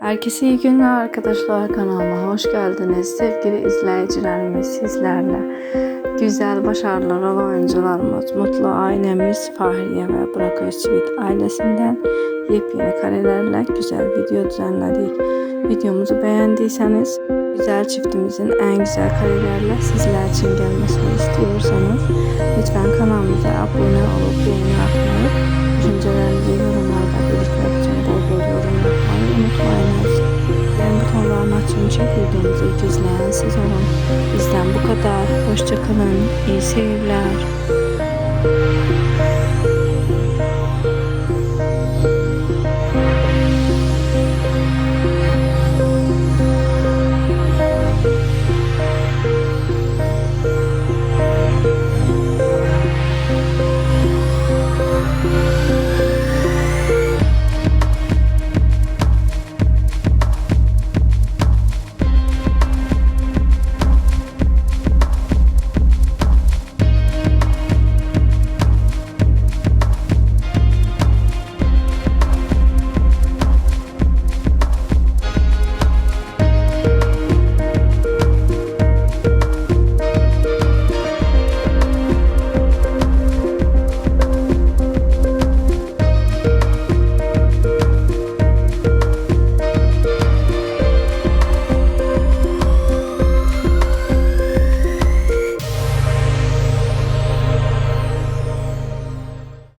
Herkese iyi günler arkadaşlar kanalıma hoş geldiniz. Sevgili izleyicilerimiz sizlerle güzel başarılı oyuncularımız, mutlu ailemiz Fahriye ve Burak Özçivit ailesinden yepyeni karelerle güzel video düzenledik. Videomuzu beğendiyseniz güzel çiftimizin en güzel karelerle sizler için gelmesini istiyorsanız lütfen kanalımıza abone Butonlarını açın çek videomuzu izleyen siz olun. Bizden bu kadar. Hoşçakalın. İyi seyirler.